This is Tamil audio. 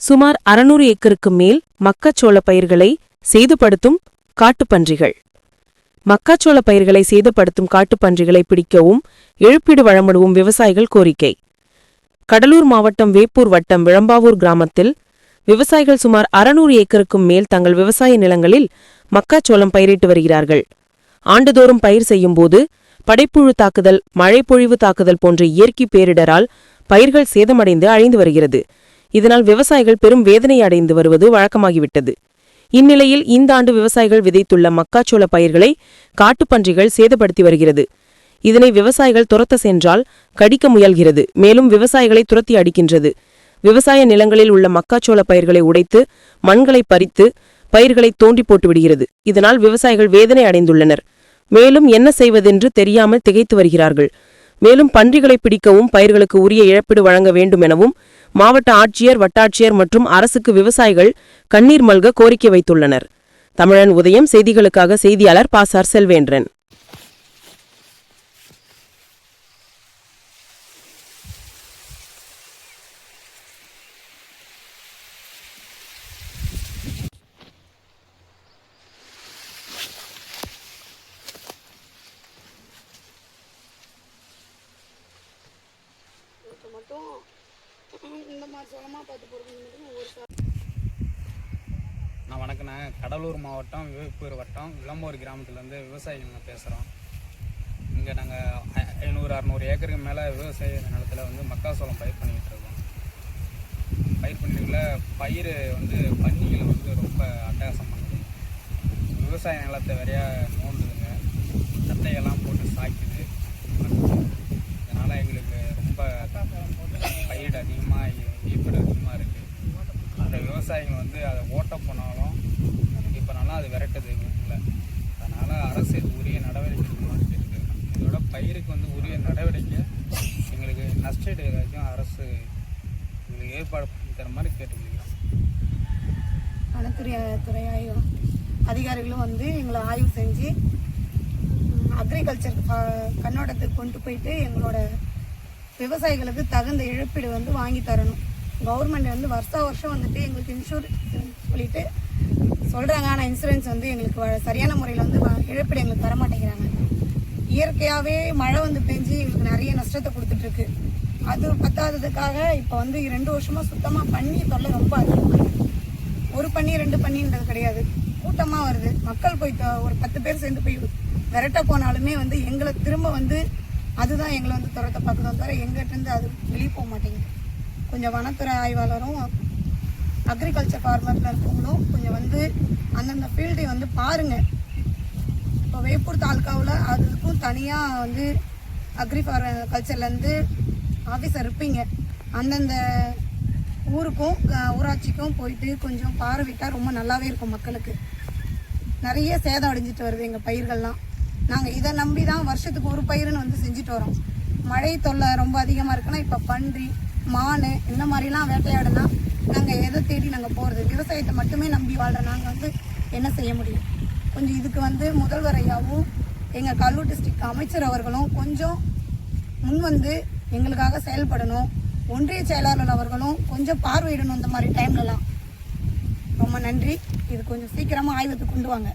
சுமார் அறுநூறு ஏக்கருக்கு மேல் மக்காச்சோள பயிர்களை சேதுபடுத்தும் காட்டுப்பன்றிகள். மக்காச்சோள பயிர்களை சேதப்படுத்தும் காட்டுப்பன்றிகளை பிடிக்கவும் இழப்பீடு வழங்கிடவும் விவசாயிகள் கோரிக்கை. கடலூர் மாவட்டம் வேப்பூர் வட்டம் விளம்பாவூர் கிராமத்தில் விவசாயிகள் சுமார் அறுநூறு ஏக்கருக்கும் மேல் தங்கள் விவசாய நிலங்களில் மக்காச்சோளம் பயிரிட்டு வருகிறார்கள். ஆண்டுதோறும் பயிர் செய்யும்போது படைப்புழு தாக்குதல் மழைப்பொழிவு தாக்குதல் போன்ற இயற்கை பேரிடரால் பயிர்கள் சேதமடைந்து அழிந்து வருகிறது. இதனால் விவசாயிகள் பெரும் வேதனை அடைந்து வருவது வழக்கமாகிவிட்டது. இந்நிலையில் இந்த ஆண்டு விவசாயிகள் விதைத்துள்ள மக்காச்சோள பயிர்களை காட்டுப்பன்றிகள் சேதப்படுத்தி வருகிறது. இதனை விவசாயிகள் துரத்த சென்றால் கடிக்க முயல்கிறது. மேலும் விவசாயிகளை துரத்தி அடிக்கின்றது. விவசாய நிலங்களில் உள்ள மக்காச்சோள பயிர்களை உடைத்து மண்களை பறித்து பயிர்களை தோண்டி போட்டு விடுகிறது. இதனால் விவசாயிகள் வேதனை அடைந்துள்ளனர். மேலும் என்ன செய்வதென்று தெரியாமல் திகைத்து வருகிறார்கள். மேலும் பன்றிகளை பிடிக்கவும் பயிர்களுக்கு உரிய இழப்பீடு வழங்க வேண்டும் எனவும் மாவட்ட ஆட்சியர் வட்டாட்சியர் மற்றும் அரசுக்கு விவசாயிகள் கண்ணீர் மல்க கோரிக்கை வைத்துள்ளனர். தமிழன் உதயம் செய்திகளுக்காக செய்தியாளர் பாசார் செல்வேன்றன் இந்த மாதிரி பார்த்து நான் வணக்கண்ணே. கடலூர் மாவட்டம் விவேப்பூர் வட்டம் விளம்பூர் கிராமத்துலேருந்து விவசாயிகள் நான் பேசுகிறோம் இங்கே நாங்கள் ஐநூறு அறநூறு ஏக்கருக்கு மேலே விவசாய நிலத்தில் வந்து மக்காசோளம் பயிர் பண்ணிக்கிட்டு இருக்கோம். பயிர் பண்ணிட்டுல பயிர் வந்து பன்னிகள் வந்து ரொம்ப அட்டகாசம் பண்ணுது. விவசாய நிலத்தை வரையா நோண்டுதுங்க சட்டையெல்லாம் போட்டு சாய்க்குது இதனால் எங்களுக்கு ரொம்ப பயிர் அதிகமாக ஈப்படு அதிகமாக இருக்குது அந்த விவசாயிகள் வந்து அதை ஓட்ட போனாலும் இப்போ நல்லா அது விரட்டுது இல்லை அதனால் அரசு இது உரிய நடவடிக்கை எடுக்கணும்னு இதோட பயிருக்கு வந்து உரிய நடவடிக்கை எங்களுக்கு நஷ்டீடு ஏதாச்சும் அரசு எங்களுக்கு ஏற்பாடு பண்ணி தர மாதிரி கேட்டுக்கிறோம். வனத்துறை துறை ஆய்வு அதிகாரிகளும் வந்து எங்களை ஆய்வு செஞ்சு அக்ரிகல்ச்சர் கண்ணோட்டத்துக்கு கொண்டு போயிட்டு எங்களோட விவசாயிகளுக்கு தகுந்த இழப்பீடு வந்து வாங்கி தரணும். கவர்மெண்ட் வந்து வருஷா வருஷம் வந்துட்டு எங்களுக்கு இன்சூரன்ஸ் சொல்லிட்டு சொல்கிறாங்க ஆனால் இன்சூரன்ஸ் வந்து எங்களுக்கு வ- சரியான முறையில் வந்து வ- இழப்பீடு எங்களுக்கு தர மாட்டேங்கிறாங்க. இயற்கையாகவே மழை வந்து பெஞ்சு எங்களுக்கு நிறைய நஷ்டத்தை கொடுத்துட்ருக்கு அது பத்தாததுக்காக இப்போ வந்து ரெண்டு வருஷமாக சுத்தமாக பண்ணி தொல்லை ரொம்ப அதிகமாக ஒரு பண்ணி ரெண்டு பண்ணின்றது கிடையாது. கூட்டமாக வருது. மக்கள் போய் ஒரு பத்து பேர் சேர்ந்து போய் விரட்ட போனாலுமே வந்து எங்களை திரும்ப வந்து அதுதான் எங்களை வந்து துரத்த பார்க்குறோம் தவிர எங்கிட்டேருந்து அது வெளியே போக மாட்டேங்குது. கொஞ்சம் வனத்துறை ஆய்வாளரும் அக்ரிகல்ச்சர் ஃபார்மரில் இருக்கவங்களும் கொஞ்சம் வந்து அந்தந்த ஃபீல்டை வந்து பாருங்கள் இப்போ வேப்பூர் தாலுக்காவில் அதுக்கும் தனியாக வந்து அக்ரி ஃபார் கல்ச்சர்லேருந்து ஆஃபீஸர் இருப்பீங்க. அந்தந்த ஊருக்கும் ஊராட்சிக்கும் போயிட்டு கொஞ்சம் பார்வையிட்டால் ரொம்ப நல்லாவே இருக்கும் மக்களுக்கு. நிறைய சேதம் அடைஞ்சிட்டு வருது எங்கள் பயிர்கள்லாம். நாங்கள் இதை நம்பி தான் வருஷத்துக்கு ஒரு பயிருன்னு வந்து செஞ்சுட்டு வரோம். மழை தொல்லை ரொம்ப அதிகமாக இருக்குன்னா இப்போ பன்றி மான் இந்த மாதிரிலாம் வேட்டையாடுனா நாங்கள் எதை தேடி நாங்கள் போகிறது விவசாயத்தை மட்டுமே நம்பி வாழ்கிற நாங்கள் வந்து என்ன செய்ய முடியும்? கொஞ்சம் இதுக்கு வந்து முதல்வர் ஐயாவும் எங்கள் கல்லூர் டிஸ்ட்ரிக்ட் அமைச்சர் அவர்களும் கொஞ்சம் முன் வந்து எங்களுக்காக செயல்படணும். ஒன்றிய செயலாளர் அவர்களும் கொஞ்சம் பார்வையிடணும் இந்த மாதிரி டைம்லலாம் ரொம்ப நன்றி. இது கொஞ்சம் சீக்கிரமாக ஆய்வுக்கு கொண்டு வாங்க.